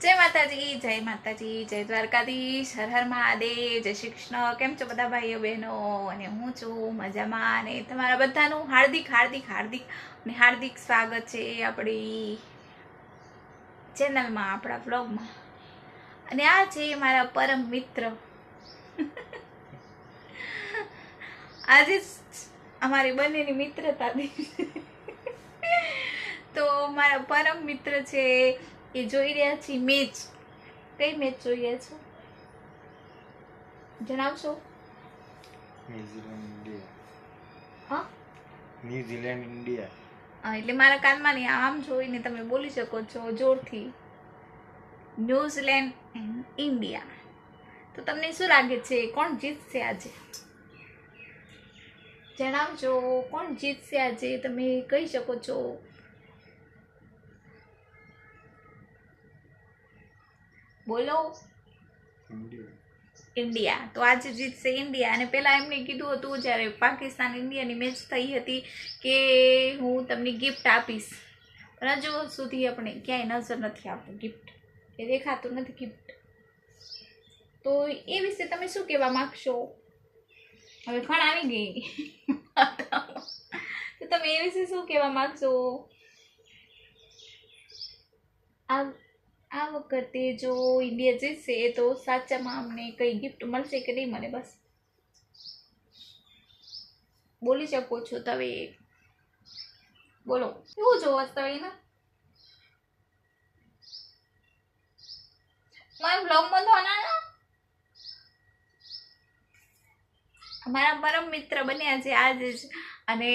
જય માતાજી જય માતાજી, જય દ્વારકાધીશ, હર હર મહાદેવ, જય શ્રી કૃષ્ણ. કેમ છો બધા ભાઈઓ, બહેનો? અને હું છું મજામાં. અને તમારા બધાનું હાર્દિક હાર્દિક હાર્દિક અને હાર્દિક સ્વાગત છે આપણી ચેનલમાં, આપણા બ્લોગમાં અને આ છે મારા પરમ મિત્ર. આજે અમારી બંનેની મિત્રતા. તો મારા પરમ મિત્ર છે એ જોઈ રહ્યા છીએ મેચ. કઈ મેચ જોઈ રહ્યા છો? જણાવશો? New Zealand India. હા? New Zealand India. હા, એટલે મારા કાનમાં નહીં આમ જોઈને તમે બોલી શકો છો જોરથી. New Zealand and India. તો તમને શું લાગે છે કોણ જીતશે આજે? જણાવજો કોણ જીતશે આજે? તમે કહી શકો છો. બોલો. ઇન્ડિયા. તો આજે જીતશે ઇન્ડિયા. અને પહેલાં એમને કીધું હતું જ્યારે પાકિસ્તાન ઇન્ડિયાની મેચ થઈ હતી કે હું તમને ગિફ્ટ આપીશ. પણ હજુ સુધી આપણે ક્યાંય નજર નથી આવતું ગિફ્ટ એ દેખાતું નથી ગિફ્ટ તો એ વિશે તમે શું કહેવા માગશો? હવે ખણ આવી ગઈ. તો તમે એ વિશે શું કહેવા માગશો? આ આ વખતે જો ઇન્ડિયા જીતશે તો સાચામાં અમને કંઈ ગિફ્ટ મળશે કે નહીં મને બસ? બોલી શકો છો તમે બોલો. કેવું જોવો તમે ને મારા બ્લોગમાં તો ના? અમારા પરમ મિત્ર બન્યા છે આજે જ. અને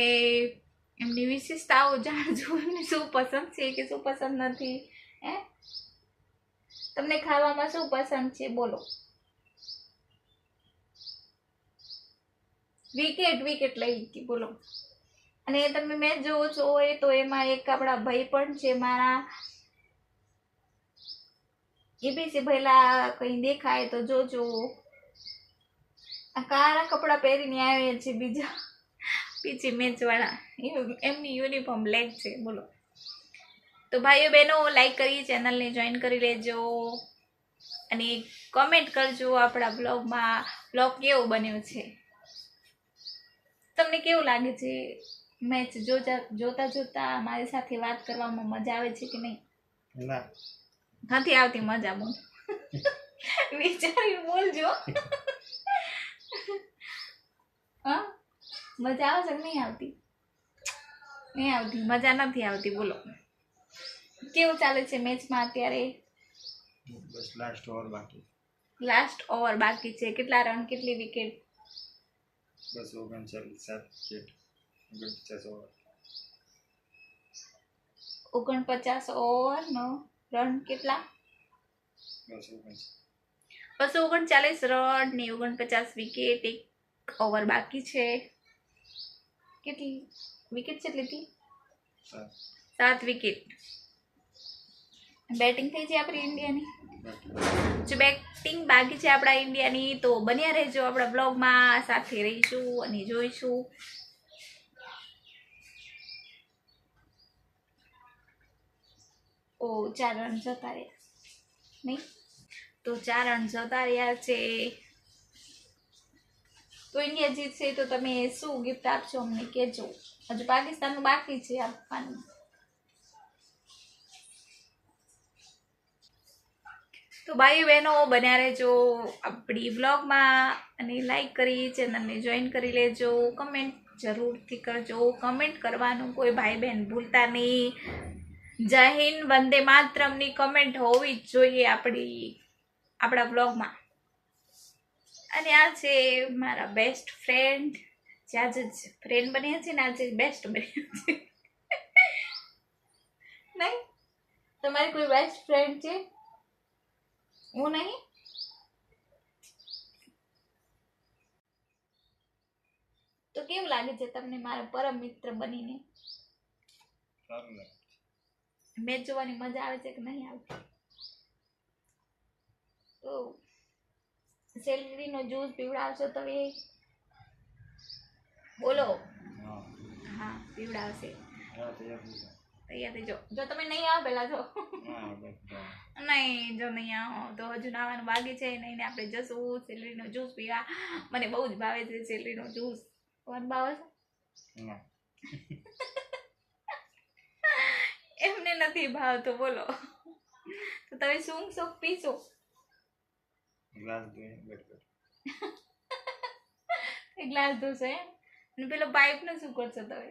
એમની વિશેષતાઓ જાણજો. એમને શું પસંદ છે કે શું પસંદ નથી? હે? તમને ખાવામાં શું પસંદ છે, બોલો. વિકેટ વિકેટ લઈ હતી બોલો. અને તમે મેચ જોવો છો એ, તો એમાં એક આપણા ભાઈ પણ છે, મારા એ બી છે ભઈલા કંઈ દેખાય તો જોજો. આ કાળા કપડાં પહેરીને આવ્યા છે બીજા, બીજી મેચવાળા એમની યુનિફોર્મ બ્લેક છે, બોલો. તો ભાઈઓ બહેનો લાઈક કરી ચેનલને જોઈન કરી લેજો. અને કમેન્ટ કરજો આપણા બ્લોગમાં બ્લોગ કેવો બન્યો છે? તમને કેવું લાગે છે? મેચ જોતા જોતા જોતા મારી સાથે વાત કરવામાં મજા આવે છે કે નહીં? નથી આવતી મજા બોલ. વિચારી બોલજો. હા? મજા આવે છે કે નહીં આવતી? નહીં આવતી મજા નથી આવતી બોલો. કેવું ચાલે છે મેચમાં અત્યારે? બસ લાસ્ટ ઓવર બાકી. લાસ્ટ ઓવર બાકી છે. કેટલા રન કેટલી વિકેટ બસ ઓગણચાલીસ સાત વિકેટ ઓગણપચાસ ઓવર ઓગણપચાસ ઓવરનો રન કેટલા? બસ ઓગણચાલીસ. બસો ઓગણચાલીસ રન ને ઓગણપચાસ વિકેટ એક ઓવર બાકી છે. કેટલી? વિકેટ કેટલી હતી સાત. સાત વિકેટ બેટિંગ થઈ છે આપણી ઇન્ડિયાની? જો બેટિંગ બાકી છે આપણા ઇન્ડિયાની, તો બન્યા રહેજો આપણા બ્લોગમાં. સાથે રહીશું અને જોઈશું. ઓ, ચાર રન જતા રહ્યા. નહીં? તો ચાર રન જતા રહ્યા છે. તો ઇન્ડિયા જીતશે તો તમે શું ગિફ્ટ આપશો અમને કહેજો. હજુ પાકિસ્તાનનું બાકી છે આપવાનું તો ભાઈ બહેનો, બન્યા રહેજો. આપણી બ્લોગમાં અને લાઈક કરી, ચેનલને જોઈન કરી લેજો. કમેન્ટ જરૂરથી કરજો. કમેન્ટ કરવાનું કોઈ ભાઈ બહેન ભૂલતા નહીં. જય હિન્દ, વંદે માતરમની કમેન્ટ હોવી જ જોઈએ આપણી, આપણા બ્લોગમાં અને આ છે મારા બેસ્ટ ફ્રેન્ડ જે આજે ફ્રેન્ડ બન્યા છે ને, આજે બેસ્ટ બન્યા છે. નહીં? તમારી કોઈ બેસ્ટ ફ્રેન્ડ છે? હું નહીં તો કેવું લાગે છે તમને મારા પરમ મિત્ર બનીને મેચ જોવાની મજા આવે છે કે નહીં આવતી તો સેલરીનો જ્યુસ પીવડાવશો તો એ? બોલો. હા. પીવડાવશે. તૈયાર થઈ જાઓ. જો તમે નહીં આવો પહેલા જો. નહીં જો નહીં આવો તો હજુ નાવાનું બાકી છે. નહીં ને આપણે જશું સેલરીનો જ્યુસ પીવા. મને બહુ જ ભાવે છે સેલરીનો જ્યુસ. કોણ ભાવે છે? એમને નથી ભાવતો બોલો. તો તમે શું શું પીશો? ગ્લાસ ધોશો એમ? અને પેલો પાઇપનો શું કરશો તમે?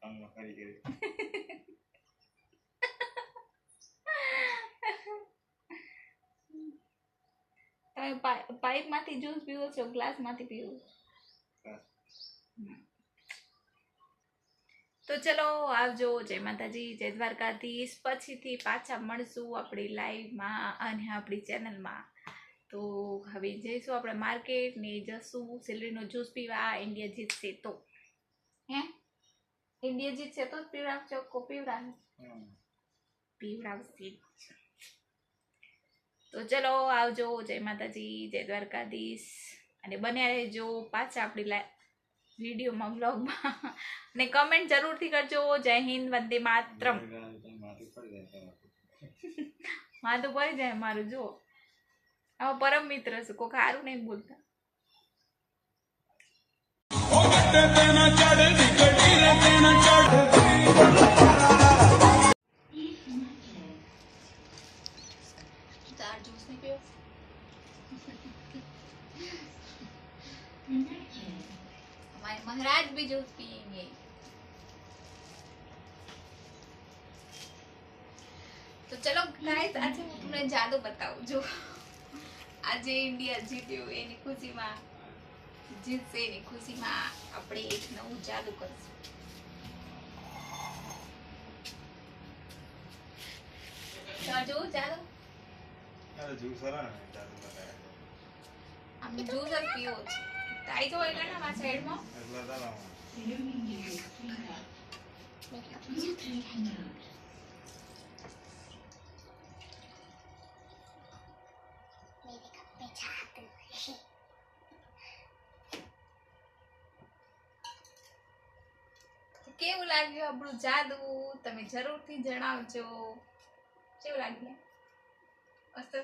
કામમાં કરી કરી તમે પાઇપમાંથી જ્યુસ પીવો છો ગ્લાસમાંથી પીવો તો ચલો આવજો. જય માતાજી જય દ્વારકાધીશ. પછીથી પાછા મળશું આપણી લાઈવમાં અને આપણી ચેનલમાં. તો હવે જઈશું આપણે માર્કેટ ને જશું. સિલરીનો જ્યુસ પીવા ઇન્ડિયા જીતશે તો. હે? ઇન્ડિયા જીતશે તો જ પીવડાવશો કો પીવડાવ. પીવડાવશે તો ચલો આવજો જય માતાજી જય દ્વારકાધીશ અને બન્યા રહેજો પાછા આપણી વિડીયોમાં બ્લોગમાં અને કમેન્ટ જરૂરથી કરજો જય હિન્દ વંદે માત્રમ. માથું પડી જાય મારું જો આવો પરમ મિત્ર છે કોઈ સારું નહીં બોલતા हमारे महाराज भी जूस पियेंगे તો ચલો ગાઈસ આજે હું તમને જાદુ બતાવું જો આજે ઇન્ડિયા જીત્યું એની ખુશીમાં જીતશે એની ખુશીમાં આપણે એક નવું જાદુ કરશું. જોવું ચાલુ આમ જ્યુસ જ પીવો છે. તાઈ જો એટલે ના મારા સાઈડમાં એટલે તારા કેવું લાગ્યું આપણું જાદુ? તમે જરૂરથી જણાવજો. કેવું લાગ્યું? મસ્ત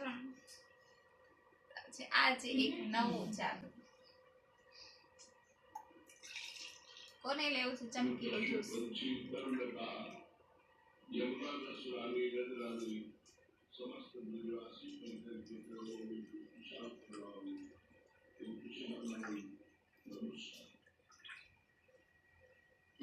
છે આજે એક નવું જાદુ. કોને લેવું છે?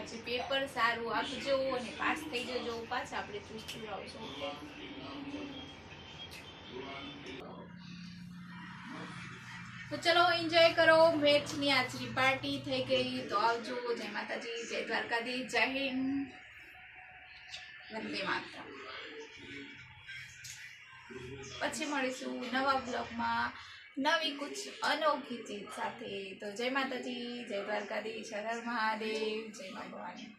પછી પેપર સારું આપજો અને પાસ થઈ જજો. પાછા આપણે ચૂસ આવશું. તો ચલો એન્જોય કરો. મેચની આજની પાર્ટી થઈ ગઈ. તો આવજો. જય માતાજી, જય દ્વારકાધી જય હિન્દ. વંદે માતા પછી મળીશું નવા બ્લોગમાં નવી કુછ અનોખી ચીજ સાથે. તો જય માતાજી, જય દ્વારકાધીશ, હર મહાદેવ, જય મા ભવાની